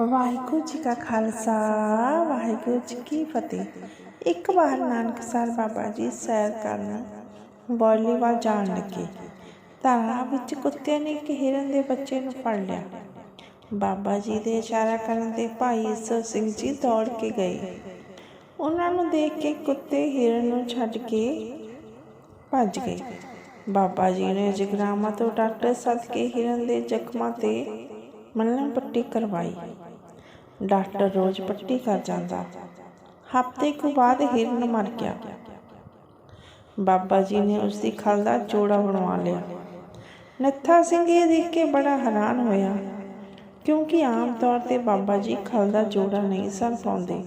ਵਾਹਿਗੁਰੂ ਜੀ ਕਾ ਖਾਲਸਾ, ਵਾਹਿਗੁਰੂ ਜੀ ਕੀ ਫਤਿਹ। ਇੱਕ ਵਾਰ ਨਾਨਕਸਰ ਬਾਬਾ ਜੀ ਸੈਰ ਕਰਨ ਬੋਲੀਵਾਲ ਜਾਣ ਲੱਗੇ। ਤਾਲਾਬ ਵਿੱਚ ਕੁੱਤੇ ਨੇ ਇੱਕ ਹਿਰਨ ਦੇ ਬੱਚੇ ਨੂੰ ਫੜ ਲਿਆ। ਬਾਬਾ ਜੀ ਦੇ ਇਸ਼ਾਰਾ ਕਰਨ ਤੇ ਭਾਈ ਈਸਰ ਸਿੰਘ ਜੀ ਦੌੜ ਕੇ ਗਏ। ਉਹਨਾਂ ਨੂੰ ਦੇਖ ਕੇ ਕੁੱਤੇ ਹਿਰਨ ਨੂੰ ਛੱਡ ਕੇ ਭੱਜ ਗਏ। ਬਾਬਾ ਜੀ ਨੇ ਜਗਰਾਮਾ ਤੋਂ ਡਾਕਟਰ ਸੱਦ ਕੇ ਹਿਰਨ ਦੇ ਜ਼ਖਮਾਂ ਤੇ ਮੱਲ੍ਹਾਂ ਪੱਟੀ ਕਰਵਾਈ। ਡਾਕਟਰ ਰੋਜ਼ ਪੱਟੀ ਕਰ ਜਾਂਦਾ। ਹਫ਼ਤੇ ਕੁ ਬਾਅਦ ਹਿਰਨ ਮਰ ਗਿਆ। ਬਾਬਾ ਜੀ ਨੇ ਉਸ ਦੀ ਖਲ ਦਾ ਜੋੜਾ ਬਣਵਾ ਲਿਆ। ਨੱਥਾ ਸਿੰਘ ਇਹ ਦੇਖ ਕੇ ਬੜਾ ਹੈਰਾਨ ਹੋਇਆ, ਕਿਉਂਕਿ ਆਮ ਤੌਰ ਤੇ ਬਾਬਾ ਜੀ ਖਲ ਦਾ ਜੋੜਾ ਨਹੀਂ ਸਰ ਪਾਉਂਦੇ।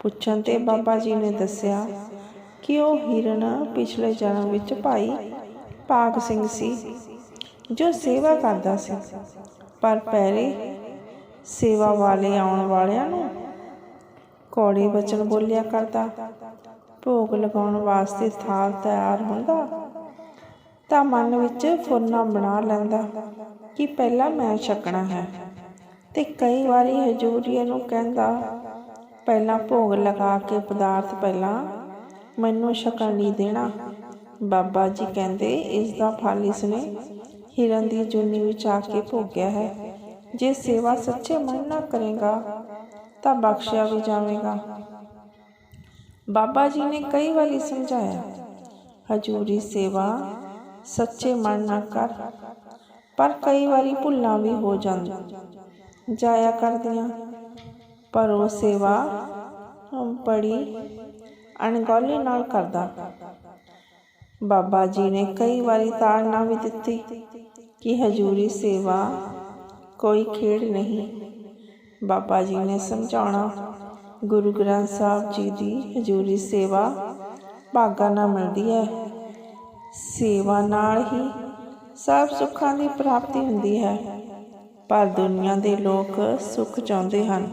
ਪੁੱਛਣ ਤੇ ਬਾਬਾ ਜੀ ਨੇ ਦੱਸਿਆ ਕਿ ਉਹ ਹਿਰਨ ਪਿਛਲੇ ਜਨਮ ਵਿੱਚ ਭਾਈ ਭਾਗ ਸਿੰਘ ਸੀ, ਜੋ ਸੇਵਾ ਕਰਦਾ ਸੀ। ਪਰ ਪਹਿਰੇ ਸੇਵਾ ਵਾਲੇ ਆਉਣ ਵਾਲਿਆਂ ਨੂੰ ਕੌੜੇ ਬਚਨ ਬੋਲਿਆ ਕਰਦਾ। ਭੋਗ ਲਗਾਉਣ ਵਾਸਤੇ ਥਾਲ ਤਿਆਰ ਹੁੰਦਾ, ਤਾਂ ਮਨ ਵਿੱਚ ਫੁਰਨਾ ਬਣਾ ਲੈਂਦਾ ਕਿ ਪਹਿਲਾਂ ਮੈਂ ਛਕਣਾ ਹੈ। ਤੇ ਕਈ ਵਾਰੀ ਹਜੂਰੀਏ ਨੂੰ ਕਹਿੰਦਾ, ਪਹਿਲਾਂ ਭੋਗ ਲਗਾ ਕੇ ਪਦਾਰਥ ਪਹਿਲਾਂ ਮੈਨੂੰ ਛਕਣ ਨਹੀਂ ਦੇਣਾ। ਬਾਬਾ ਜੀ ਕਹਿੰਦੇ, ਇਸ ਦਾ ਫਲ ਇਸ ਨੇ ਹਿਰਨ ਦੀ ਜੁਨੀ ਵਿੱਚ ਆ ਕੇ ਭੋਗਿਆ ਹੈ। ਜੇ ਸੇਵਾ ਸੱਚੇ ਮਨ ਨਾਲ ਕਰੇਗਾ ਤਾਂ ਬਖਸ਼ਿਆ ਵੀ ਜਾਵੇਗਾ ਬਾਬਾ ਜੀ ਨੇ ਕਈ ਵਾਰੀ ਸਮਝਾਇਆ ਹਜੂਰੀ ਸੇਵਾ ਸੱਚੇ ਮਨ ਨਾਲ ਕਰ ਪਰ ਕਈ ਵਾਰੀ ਭੁੱਲਾਂ ਵੀ ਹੋ ਜਾਂਦੀਆਂ ਜਾਇਆ ਕਰਦੀਆਂ ਪਰ ਉਹ ਸੇਵਾ ਬੜੀ ਅਣਗੌਲੀ ਨਾਲ ਕਰਦਾ ਬਾਬਾ ਜੀ ਨੇ ਕਈ ਵਾਰੀ ਤਾੜਨਾ ਵੀ ਦਿੱਤੀ ਕਿ ਹਜੂਰੀ ਸੇਵਾ ਕੋਈ ਖੇਡ ਨਹੀਂ। ਬਾਬਾ ਜੀ ਨੇ ਸਮਝਾਉਣਾ, ਗੁਰੂ ਗ੍ਰੰਥ ਸਾਹਿਬ ਜੀ ਦੀ ਹਜੂਰੀ ਸੇਵਾ ਭਾਗਾ ਨਾਲ ਮਿਲਦੀ ਹੈ। ਸੇਵਾ ਨਾਲ ਹੀ ਸਭ ਸੁੱਖਾਂ ਦੀ ਪ੍ਰਾਪਤੀ ਹੁੰਦੀ ਹੈ, ਪਰ ਦੁਨੀਆ ਦੇ ਲੋਕ ਸੁੱਖ ਚਾਹੁੰਦੇ ਹਨ।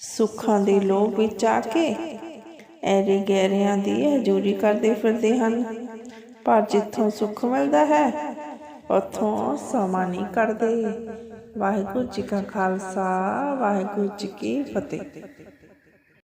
ਸੁੱਖਾਂ ਦੇ ਲੋਭ ਵਿੱਚ ਆ ਕੇ ਐਰੇ ਗਹਿਰਿਆਂ ਦੀ ਹਜੂਰੀ ਕਰਦੇ ਫਿਰਦੇ ਹਨ, ਪਰ ਜਿੱਥੋਂ ਸੁੱਖ ਮਿਲਦਾ ਹੈ ਉੱਥੋਂ ਸਮਾਂ ਨਹੀਂ ਕਰਦੇ। ਵਾਹਿਗੁਰੂ ਜੀ ਕਾ ਖਾਲਸਾ ਵਾਹਿਗੁਰੂ ਜੀ ਕੀ ਫਤਿਹ।